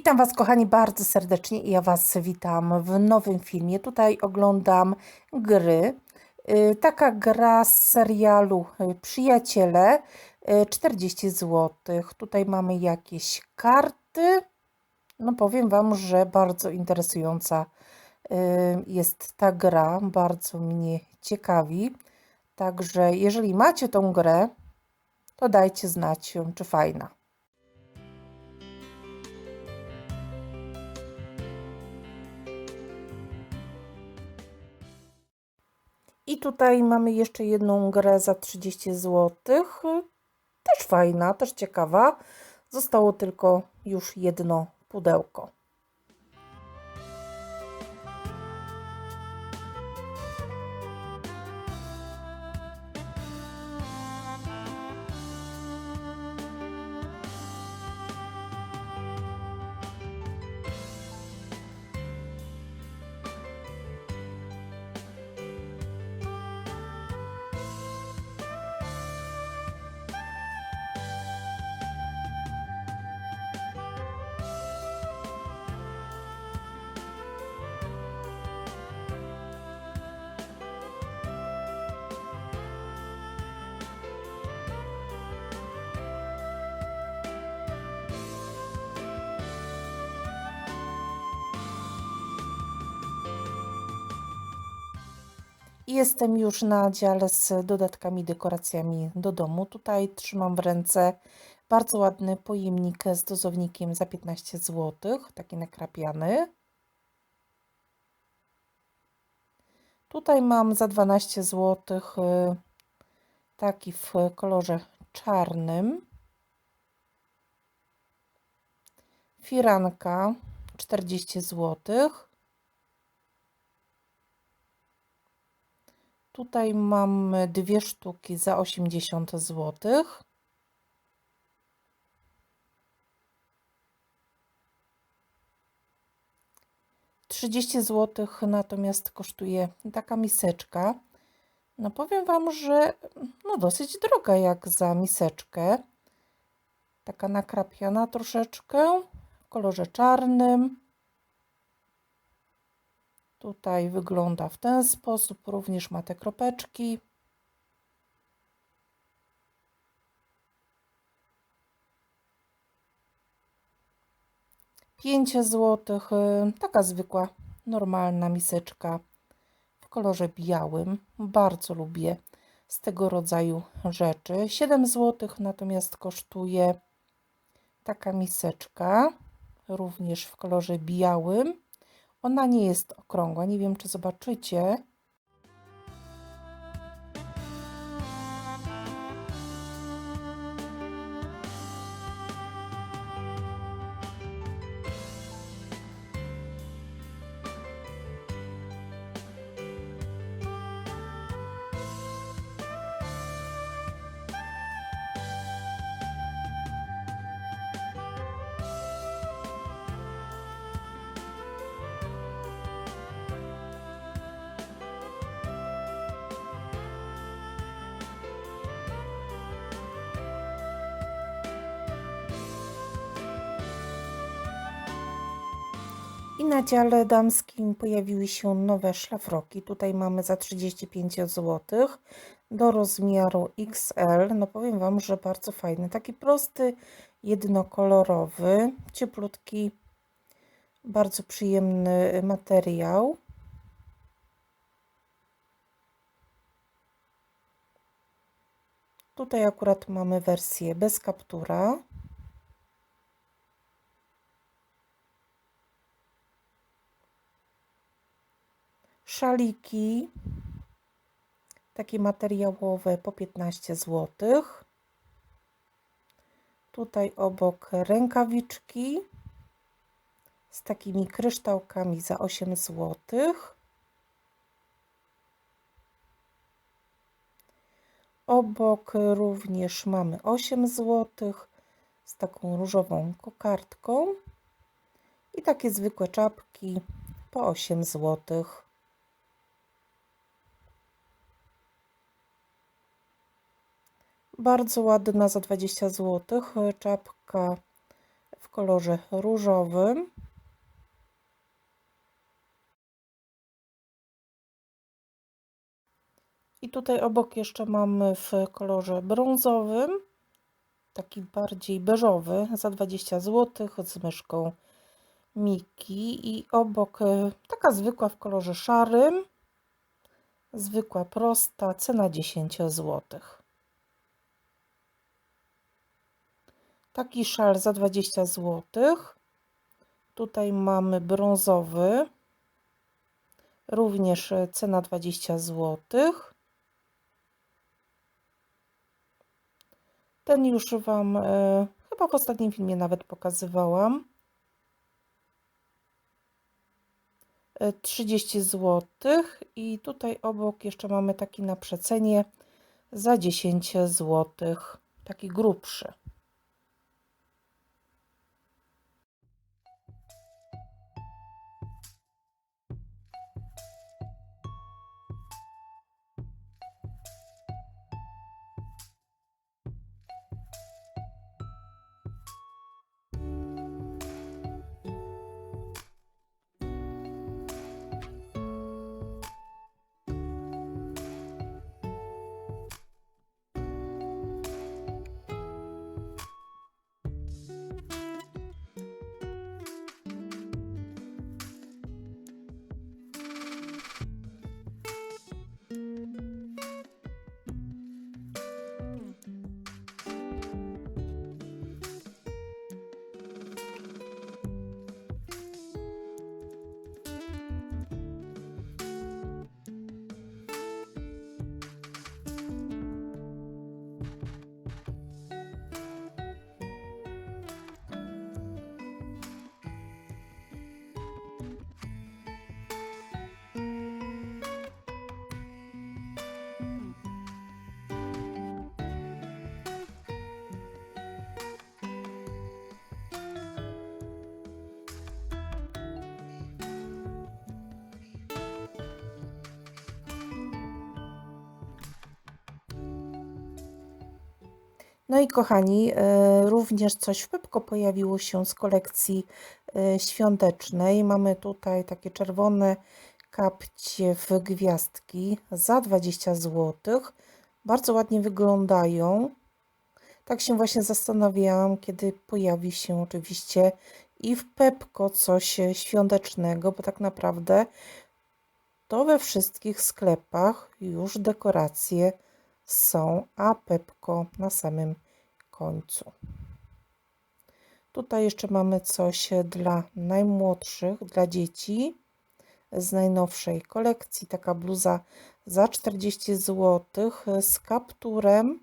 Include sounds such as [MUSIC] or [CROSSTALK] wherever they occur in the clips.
Witam Was, kochani, bardzo serdecznie i ja Was witam w nowym filmie. Tutaj oglądam gry. Y, Taka gra z serialu y, Przyjaciele, y, 40 zł. Tutaj mamy jakieś karty. No powiem Wam, że bardzo interesująca y, jest ta gra, bardzo mnie ciekawi. Także jeżeli macie tą grę, to dajcie znać, czy fajna. I tutaj mamy jeszcze jedną grę za 30 zł. Też fajna, też ciekawa. Zostało tylko już jedno pudełko. Jestem już na dziale z dodatkami, dekoracjami do domu. Tutaj trzymam w ręce bardzo ładny pojemnik z dozownikiem za 15 zł, taki nakrapiany. Tutaj mam za 12 zł y, taki w kolorze czarnym. Firanka 40 złotych. Tutaj mam dwie sztuki za 80 zł. Trzydzieści zł natomiast kosztuje taka miseczka. No powiem Wam, że no dosyć droga jak za miseczkę. Taka nakrapiana troszeczkę w kolorze czarnym. Tutaj wygląda w ten sposób, również ma te kropeczki. Pięć złotych, y, taka zwykła, normalna miseczka w kolorze białym. Bardzo lubię z tego rodzaju rzeczy. 7 złotych natomiast kosztuje taka miseczka, również w kolorze białym. Ona nie jest okrągła, nie wiem czy zobaczycie. I na dziale damskim pojawiły się nowe szlafroki. Tutaj mamy za 35 zł do rozmiaru XL. No powiem Wam, że bardzo fajny. Taki prosty, jednokolorowy, cieplutki, bardzo przyjemny materiał. Tutaj akurat mamy wersję bez kaptura. Szaliki, takie materiałowe po 15 zł. Tutaj obok rękawiczki z takimi kryształkami za 8 zł. Obok również mamy 8 zł z taką różową kokardką i takie zwykłe czapki po 8 złotych. Bardzo ładna za 20 zł. Czapka w kolorze różowym. I tutaj obok jeszcze mamy w kolorze brązowym, taki bardziej beżowy, za 20 zł z myszką Miki. I obok e, taka zwykła w kolorze szarym, zwykła prosta, cena 10 zł. Taki szal za 20 zł. Tutaj mamy brązowy, również e, cena 20 zł. Ten już Wam e, chyba w ostatnim filmie nawet pokazywałam. E, 30 zł i tutaj obok jeszcze mamy taki na przecenie za 10 zł, taki grubszy. No i kochani, e, również coś w Pepko pojawiło się z kolekcji e, świątecznej. Mamy tutaj takie czerwone kapcie w gwiazdki za 20 zł. Bardzo ładnie wyglądają. Tak się właśnie zastanawiałam, kiedy pojawi się oczywiście i w Pepko coś świątecznego, bo tak naprawdę to we wszystkich sklepach już dekoracje są, a Pepko na samym końcu. Tutaj jeszcze mamy coś dla najmłodszych, dla dzieci z najnowszej kolekcji. Taka bluza za 40 zł z kapturem.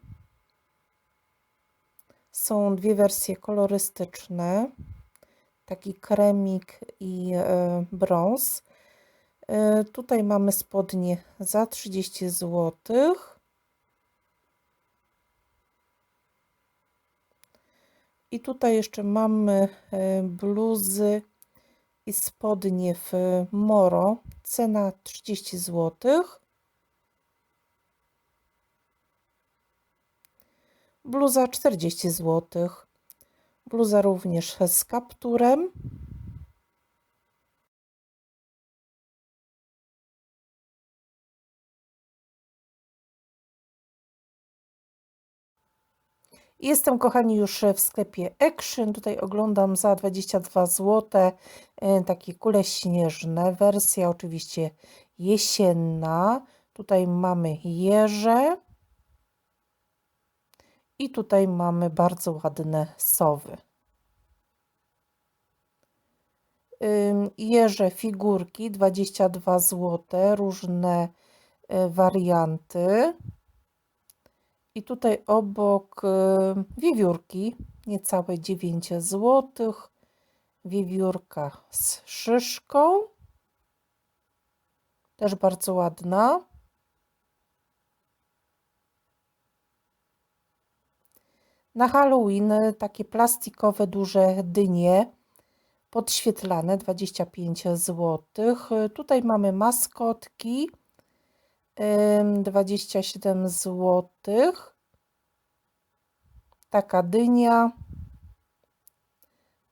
Są dwie wersje kolorystyczne. Taki kremik i e, brąz. E, tutaj mamy spodnie za 30 złotych. I tutaj jeszcze mamy e, bluzy i spodnie w Moro. Cena 30 zł. Bluza 40 zł. Bluza również z kapturem. Jestem, kochani, już w sklepie Action. Tutaj oglądam za 22 zł e, takie kule śnieżne. Wersja oczywiście jesienna. Tutaj mamy jeże. I tutaj mamy bardzo ładne sowy. Jeże figurki 22 zł, różne e, warianty. I tutaj obok y, wiewiórki, niecałe 9 zł. Wiewiórka z szyszką. Też bardzo ładna. Na Halloween takie plastikowe duże dynie podświetlane 25 zł. Tutaj mamy maskotki 27 zł. Taka dynia.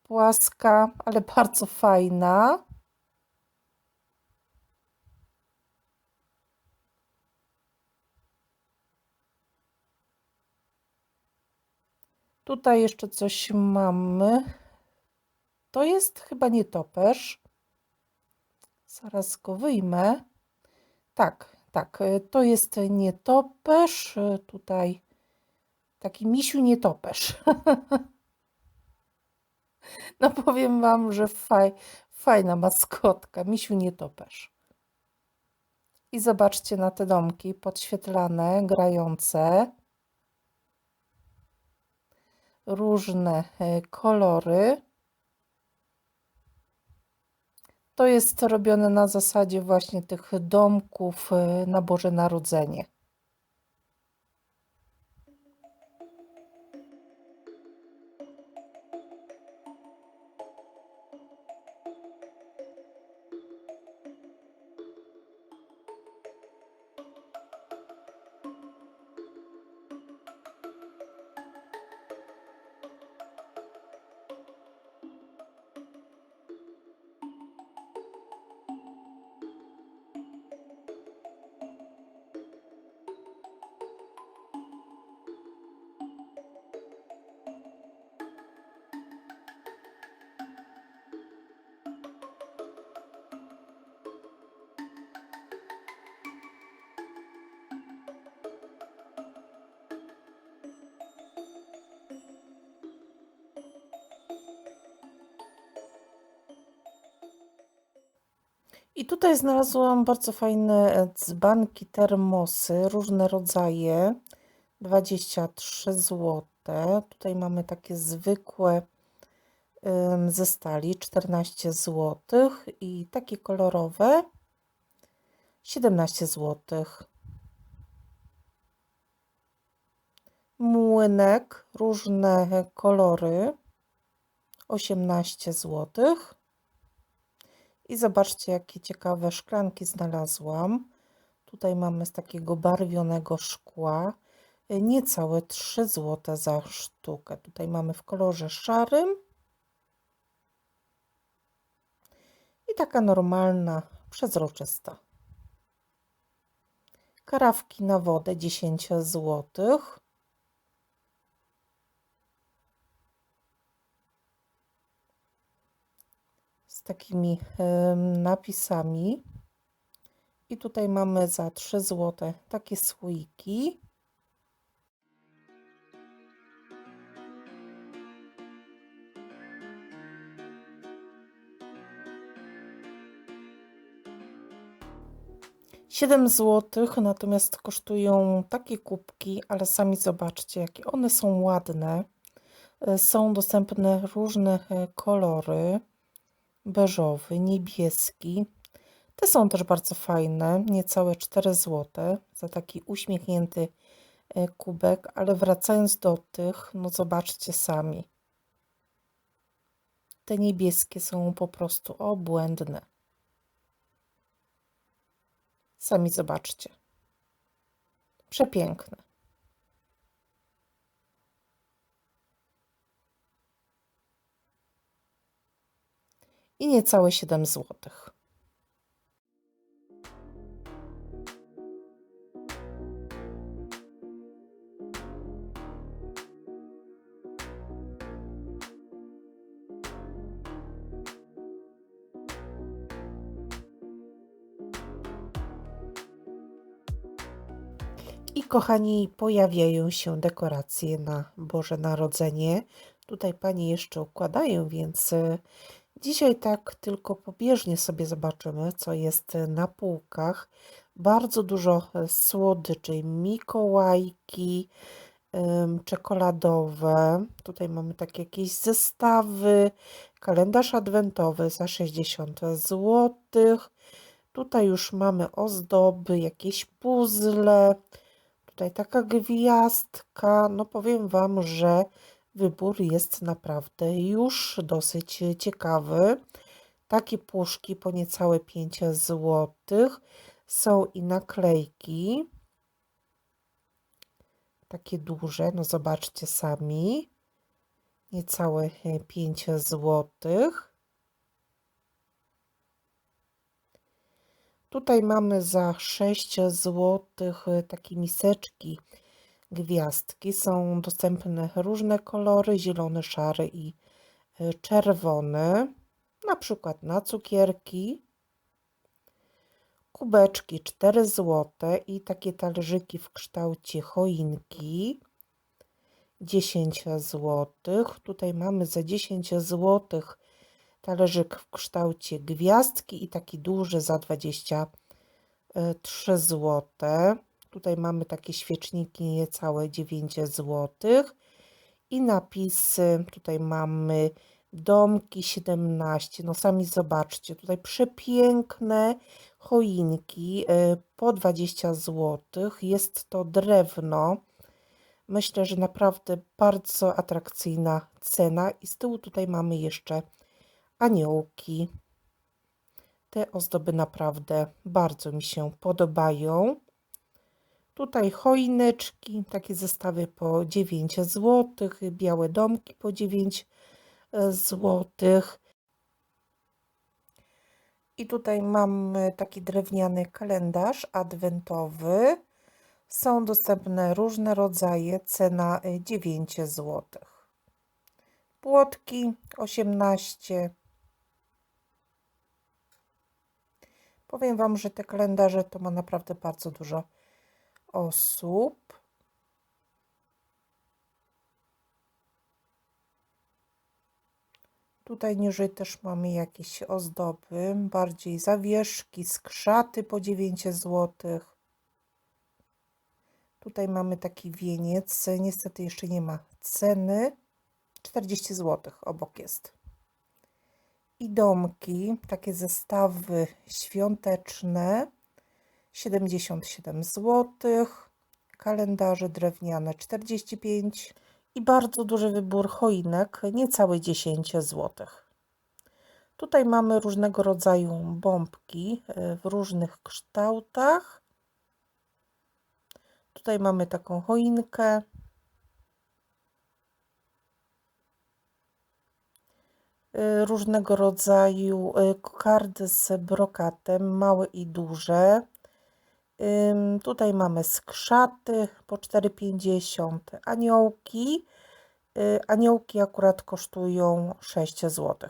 płaska, ale [LAUGHS] bardzo fajna. Tutaj jeszcze coś mamy. To jest chyba nietoperz. Zaraz go wyjmę. Tak, tak, y, to jest nietoperz. y, Tutaj taki misiu nietoperz. [LAUGHS] No powiem wam, że faj, fajna maskotka, misiu nietoperz. I zobaczcie na te domki podświetlane, grające. Różne e, kolory. To jest robione na zasadzie właśnie tych domków e, na Boże Narodzenie. I tutaj znalazłam bardzo fajne e, dzbanki, termosy, różne rodzaje. 23 zł. Tutaj mamy takie zwykłe ze stali 14 zł i takie kolorowe 17 zł. Młynek, różne kolory 18 zł. I zobaczcie, jakie ciekawe szklanki znalazłam. Tutaj mamy z takiego barwionego szkła. y, Niecałe 3 zł za sztukę. Tutaj mamy w kolorze szarym. I taka normalna, przezroczysta. Karawki na wodę 10 zł. Takimi napisami. I tutaj mamy za 3 zł takie słoiki. Siedem złotych, natomiast kosztują takie kubki, ale sami zobaczcie, jakie one są ładne. E, Są dostępne różne e, kolory beżowy, niebieski. Te są też bardzo fajne, niecałe 4 zł za taki uśmiechnięty e, kubek, ale wracając do tych, no zobaczcie sami. Te niebieskie są po prostu obłędne. Sami zobaczcie. Przepiękne. I niecałe 7 złotych. I kochani, pojawiają się dekoracje na Boże Narodzenie. Tutaj panie jeszcze układają, więc dzisiaj tak tylko pobieżnie sobie zobaczymy, co jest na półkach. Bardzo dużo e, słodyczy, mikołajki, czekoladowe. Tutaj mamy takie jakieś zestawy, kalendarz adwentowy za 60 zł. Tutaj już mamy ozdoby, jakieś puzzle. Tutaj taka gwiazdka. No powiem Wam, że wybór jest naprawdę już dosyć ciekawy. Takie puszki po niecałe 5 zł. Są i naklejki. Takie duże, no zobaczcie sami. niecałe 5 złotych. Tutaj mamy za 6 zł takie miseczki, gwiazdki. Są dostępne różne kolory, zielony, szary i e, czerwony. Na przykład na cukierki. Kubeczki 4 zł i takie talerzyki w kształcie choinki 10 zł. Tutaj mamy za 10 złotych talerzyk w kształcie gwiazdki i taki duży za 23 zł. Tutaj mamy takie świeczniki niecałe 9 zł. I napisy, tutaj mamy domki 17. No sami zobaczcie, tutaj przepiękne choinki y, po 20 zł. Jest to drewno. Myślę, że naprawdę bardzo atrakcyjna cena. I z tyłu tutaj mamy jeszcze aniołki. Te ozdoby naprawdę bardzo mi się podobają. Tutaj choineczki, takie zestawy po 9 zł, białe domki po 9 e, zł. I tutaj mamy taki drewniany kalendarz adwentowy. Są dostępne różne rodzaje, cena 9 zł. Płotki 18 Powiem Wam, że te kalendarze to ma naprawdę bardzo dużo osób. Tutaj niżej też mamy jakieś ozdoby, bardziej zawieszki, skrzaty po 9 zł. Tutaj mamy taki wieniec, niestety jeszcze nie ma ceny. 40 zł obok jest i domki, takie zestawy świąteczne 77 zł, kalendarze drewniane 45 i bardzo duży wybór choinek, niecałe 10 zł. Tutaj mamy różnego rodzaju bombki e, w różnych kształtach. Tutaj mamy taką choinkę Y, różnego rodzaju kokardy z brokatem, małe i duże. Tutaj mamy skrzaty po 4,50, aniołki. Y, aniołki akurat kosztują 6 zł.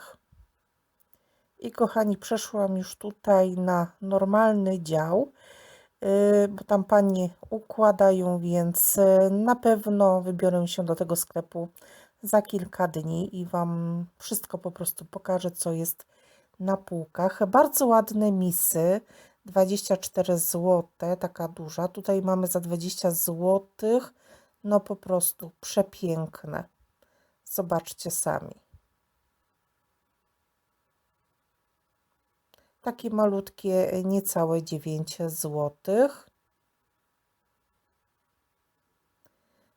I kochani, przeszłam już tutaj na normalny dział, bo tam panie układają, więc na pewno wybiorę się do tego sklepu za kilka dni i Wam wszystko po prostu pokażę, co jest na półkach. Bardzo ładne misy, 24 zł, taka duża. Tutaj mamy za 20 zł, no po prostu przepiękne. Zobaczcie sami. Takie malutkie, niecałe 9 złotych.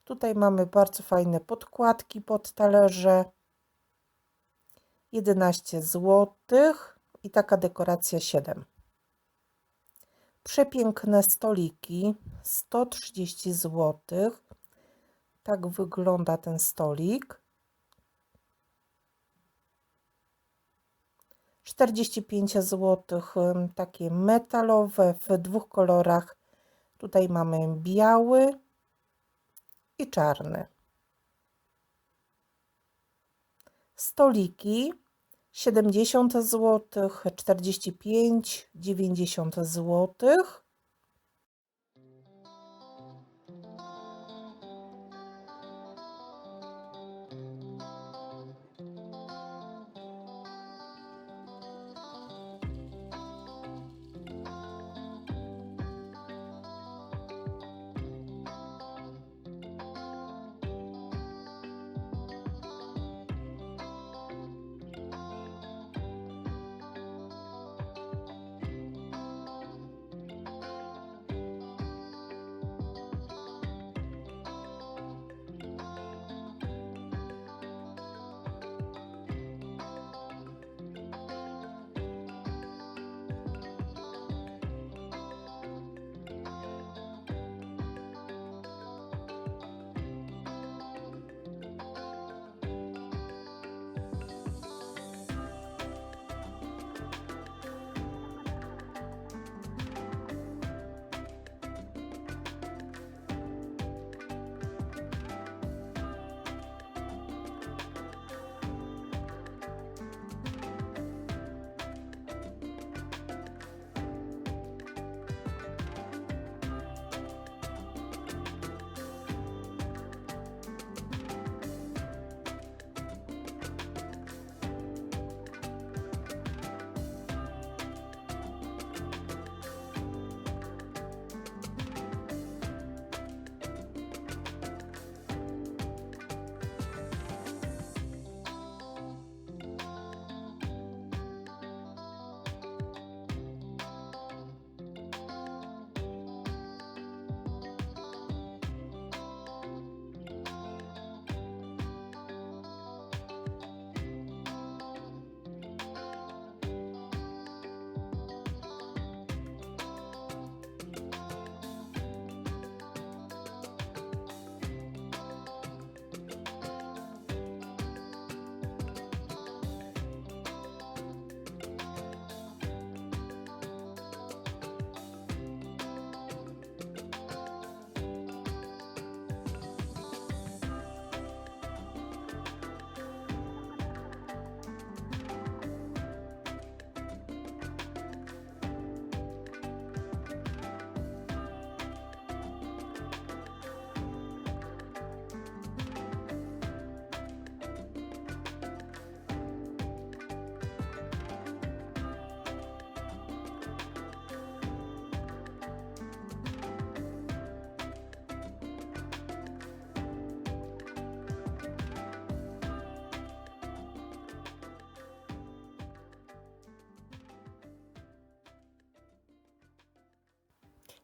Tutaj mamy bardzo fajne podkładki pod talerze. 11 zł i taka dekoracja 7. Przepiękne stoliki 130 zł. Tak wygląda ten stolik. 45 zł takie metalowe w dwóch kolorach. Tutaj mamy biały i czarny. Stoliki 70 zł, 45, 90 zł.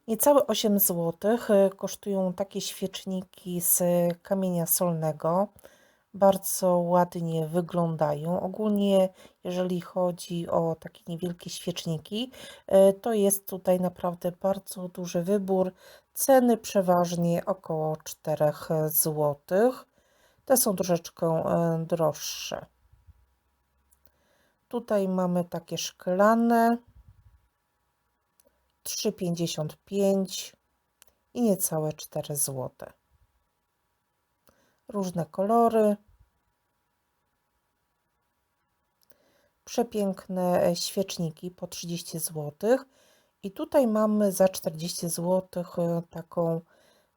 Niecałe 8 zł kosztują takie świeczniki z kamienia solnego. Bardzo ładnie wyglądają. Ogólnie, jeżeli chodzi o takie niewielkie świeczniki, e, to jest tutaj naprawdę bardzo duży wybór. Ceny przeważnie około 4 zł. Te są troszeczkę e, droższe. Tutaj mamy takie szklane 3,55 i niecałe 4 zł. Różne kolory. Przepiękne e, świeczniki po 30 zł. I tutaj mamy za 40 zł e, taką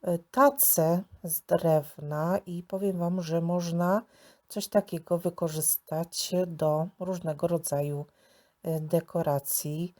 e, tacę z drewna i powiem Wam, że można coś takiego wykorzystać do różnego rodzaju dekoracji.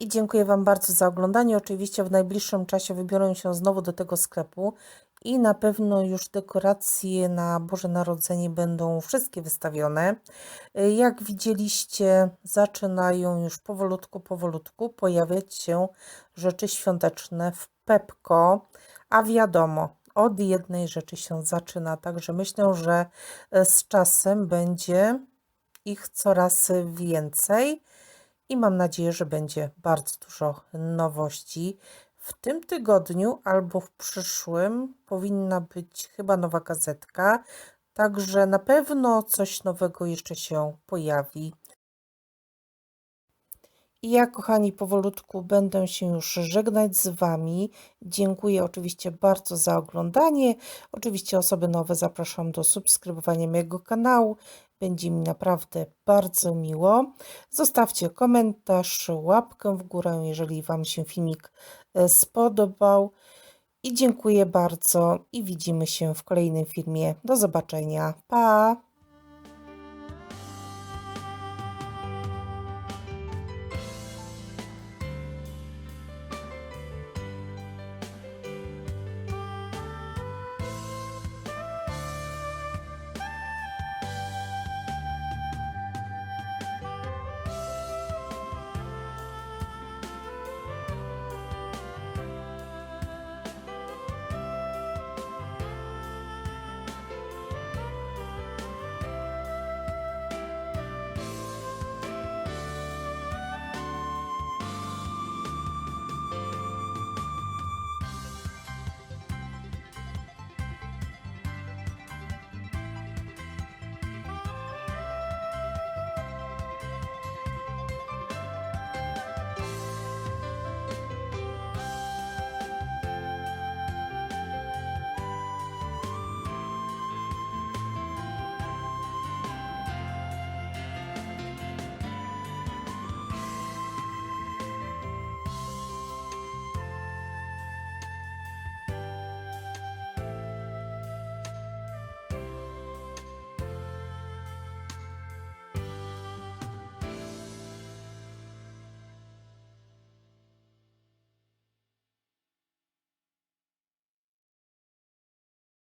I dziękuję Wam bardzo za oglądanie. Oczywiście w najbliższym czasie wybiorę się znowu do tego sklepu i na pewno już dekoracje na Boże Narodzenie będą wszystkie wystawione. Jak widzieliście, zaczynają już powolutku, powolutku pojawiać się rzeczy świąteczne w Pepko, a wiadomo, od jednej rzeczy się zaczyna, także myślę, że z czasem będzie ich coraz więcej i mam nadzieję, że będzie bardzo dużo nowości. W tym tygodniu albo w przyszłym powinna być chyba nowa gazetka, także na pewno coś nowego jeszcze się pojawi. I ja, kochani, powolutku będę się już żegnać z Wami. Dziękuję oczywiście bardzo za oglądanie. Oczywiście osoby nowe zapraszam do subskrybowania mojego kanału. Będzie mi naprawdę bardzo miło. Zostawcie komentarz, łapkę w górę, jeżeli Wam się filmik e, spodobał. I dziękuję bardzo i widzimy się w kolejnym filmie. Do zobaczenia. Pa!